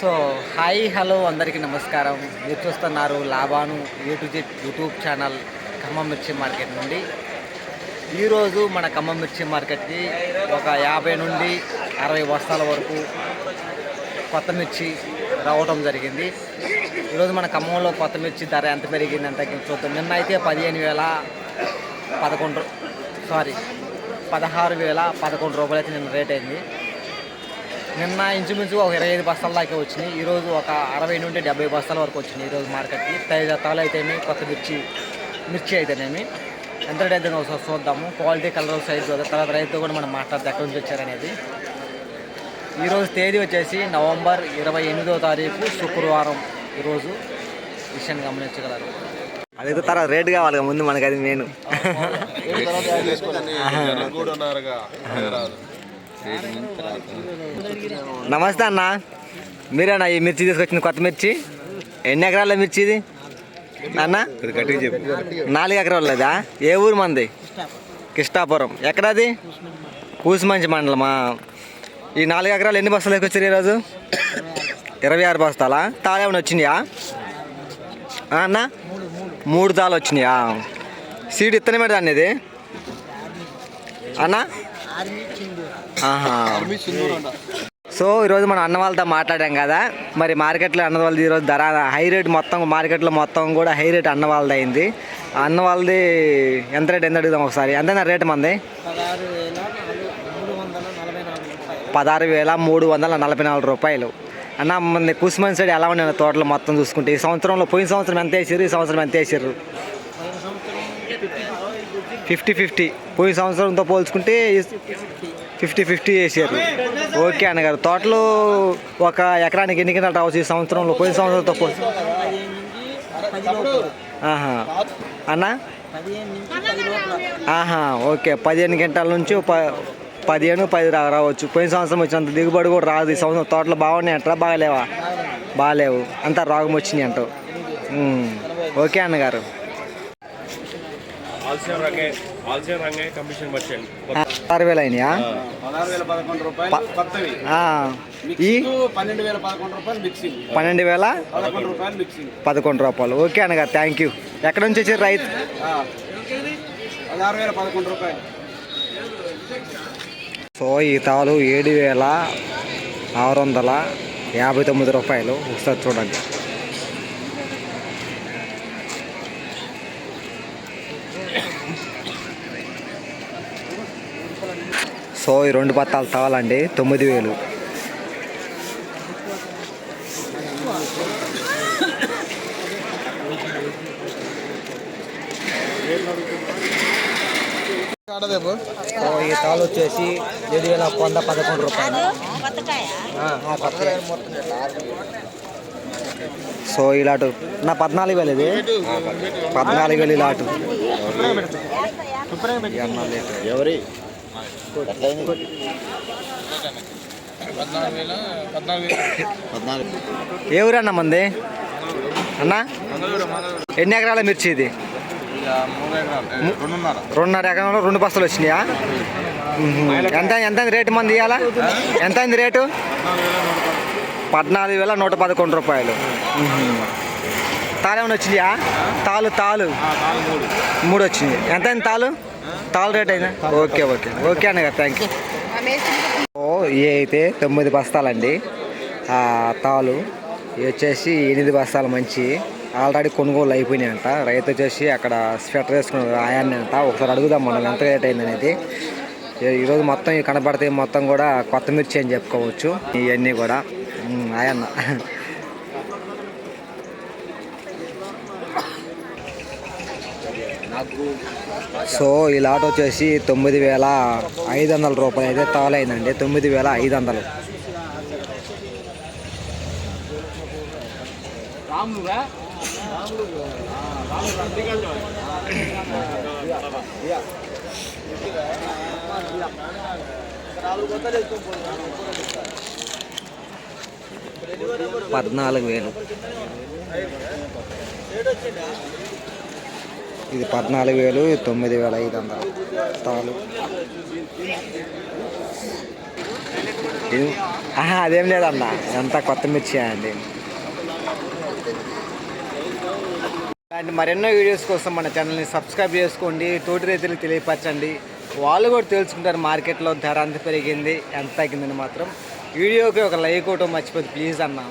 So hi hello అందరికీ నమస్కారం. మీరు చూస్తున్నారు లాభాను యూట్యూబ్ యూట్యూబ్ ఛానల్ ఖమ్మం మిర్చి మార్కెట్ నుండి. ఈరోజు మన ఖమ్మం మిర్చి మార్కెట్కి ఒక యాభై నుండి అరవై బస్తాల వరకు కొత్త మిర్చి రావటం జరిగింది. ఈరోజు మన ఖమ్మంలో కొత్త మిర్చి ధర ఎంత పెరిగింది ఎంత చూద్దాం. నిన్న అయితే పదిహేను వేల పదకొండు సారీ పదహారు వేల పదకొండు రూపాయలు అయితే నిన్న రేట్ అయింది. నిన్న ఇంచుమించు ఒక ఇరవై ఐదు బస్తాల దాకా వచ్చినాయి. ఈరోజు ఒక అరవై నుండి డెబ్బై బస్తాల వరకు వచ్చినాయి ఈరోజు మార్కెట్కి. తైదు తాలు అయితేమి కొత్త మిర్చి మిర్చి అయితేనేమి. ఎంత రేట్ అయితే ఒకసారి చూద్దాము. క్వాలిటీ కలర్ సైజ్ చూద్దాం. తర్వాత రైతు కూడా మనం మాట్లాడితే ఎక్కడి నుంచి వచ్చారనేది. ఈరోజు తేదీ వచ్చేసి నవంబర్ ఇరవై ఎనిమిదో తారీఖు శుక్రవారం ఈరోజు విషయాన్ని గమనించగలరు. అడిగితే తర్వాత రేట్ కావాలి ముందు మనకి అది మెయిన్ నమస్తే అన్న. మీరేనా ఈ మిర్చి తీసుకొచ్చింది కొత్త మిర్చి? ఎన్ని ఎకరాల మిర్చి ఇది? అన్న? నాలుగు ఎకరాలదా ఏ ఊరు మంది? కిష్టాపురం ఎక్కడది? కూసిమంచి మండలమా? ఈ నాలుగు ఎకరాలు ఎన్ని బస్తాలు ఎక్కొచ్చారు ఈరోజు? ఇరవై ఆరు బస్తాలా? తాళేమని వచ్చినాయా? అన్న? మూడు తాళ్ళు వచ్చినాయా? సీడ్ ఇత్తనే మీద ఇది? అన్న? సో ఈరోజు మనం అన్న వాళ్ళతో మాట్లాడాం కదా. మరి మార్కెట్లో అన్న వాళ్ళది ఈరోజు ధర హై రేట్ మొత్తం మార్కెట్లో మొత్తం కూడా హై రేట్ అన్న వాళ్ళది అయింది. అన్న వాళ్ళది ఎంత రేట్ ఎంత అడుగుదాం ఒకసారి? ఎంత రేట్ మంది? పదహారు వేల మూడు వందల నలభై నాలుగు రూపాయలు. పదహారు వేల మూడు వందల నలభై నాలుగు రూపాయలు అన్న మన కుస్మన్ సైడ్ ఎలా ఉన్నాయి తోటలు మొత్తం చూసుకుంటే? ఈ సంవత్సరంలో పోయిన సంవత్సరం ఎంత వేసారు ఈ సంవత్సరం ఎంత వేసారు ఫిఫ్టీ ఫిఫ్టీ. పోయిన సంవత్సరంతో పోల్చుకుంటే ఫిఫ్టీ ఫిఫ్టీ చేశారు. ఓకే అన్నగారు. తోటలు ఒక ఎకరానికి ఎన్ని కింద రావచ్చు ఈ సంవత్సరంలో? పోయిన సంవత్సరం పోల్ ఆహా. అన్నా? ఆహా ఓకే. పదిహేను గంటల నుంచి ప పదిహేను పది రావచ్చు. పోయిన సంవత్సరం వచ్చినంత దిగుబడి కూడా రాదు. ఈ సంవత్సరం తోటలు బాగున్నాయి అంటారా బాగాలేవా? బాగాలేవు. అంతా రోగం వచ్చింది అంటావు. ఓకే అన్నగారు. ఆల్సియం రంగే రంగే కమిషన్ వచ్చేయండి ఆరు వేలు అయినాయా? పన్నెండు వేల పదకొండు రూపాయలు ఓకే అన్నగారు థ్యాంక్ యూ ఎక్కడ నుంచి వచ్చారు రైతు? సో ఈ తాలు ఏడు వేల ఆరు వందల యాభై తొమ్మిది రూపాయలు. ఒకసారి చూడండి. సో ఈ రెండు బత్తాలు తావాలండి తొమ్మిది వేలు. సో ఈ తాలు వచ్చేసి ఏడు వేల వంద పదకొండు రూపాయలు. సో ఇలాటు నా పద్నాలుగు వేలు ఇది. పద్నాలుగు వేలు ఇలాటు ఎవరి? ఏ ఊరన్న మంది? అన్న? ఎన్ని ఎకరాల మిర్చి ఇది? రెండున్నర. ఎకరంలో రెండు బస్తాలు వచ్చినాయా. ఎంత ఎంత రేటు మంది ఇవాళ ఎంత అయింది రేటు? పద్నాలుగు వేల నూట పదకొండు రూపాయలు. తాళేమైనా వచ్చినాయా? తాలు తాలు. మూడు. వచ్చింది ఎంత అయింది తాలు? తాలు రేట్ అయినా? Okay okay. ఓకే అన్న థ్యాంక్ యూ ఓ ఇవి అయితే తొమ్మిది బస్తాలండి. తాలు. ఇవి వచ్చేసి ఎనిమిది బస్తాలు మంచి. ఆల్రెడీ కొనుగోలు అయిపోయినాయి అంట రైతు వచ్చేసి అక్కడ స్వెటర్ వేసుకున్న ఆయాన్ని అంట ఒకసారి అడుగుదాం మనం ఎంత రేట్ అయింది అనేది. ఈరోజు మొత్తం ఇవి కనపడితే మొత్తం కూడా కొత్త మిర్చి అని చెప్పుకోవచ్చు. ఇవన్నీ కూడా. ఉమ్, ఆయన్న. సో ఈ లాట్ వచ్చేసి తొమ్మిది వేల ఐదు వందల రూపాయలు అయితే తాలైందండి. తొమ్మిది వేల ఐదు వందలు. పద్నాలుగు వేలు. ఇది పద్నాలుగు వేలు తొమ్మిది వేల ఐదు వందలు. తాలు ఆహా, అదేం లేదన్న. ఎంత కొత్త మిర్చి అండి. ఇలాంటి మరెన్నో వీడియోస్ కోసం మన ఛానల్ని సబ్స్క్రైబ్ చేసుకోండి. తోటి రైతులకు తెలియపరచండి. వాళ్ళు కూడా తెలుసుకుంటారు మార్కెట్లో ధర ఎంత పెరిగింది ఎంత తగ్గిందని మాత్రం. వీడియోకి ఒక లైక్ ఒకటి మర్చిపోద్ది ప్లీజ్ అన్నా.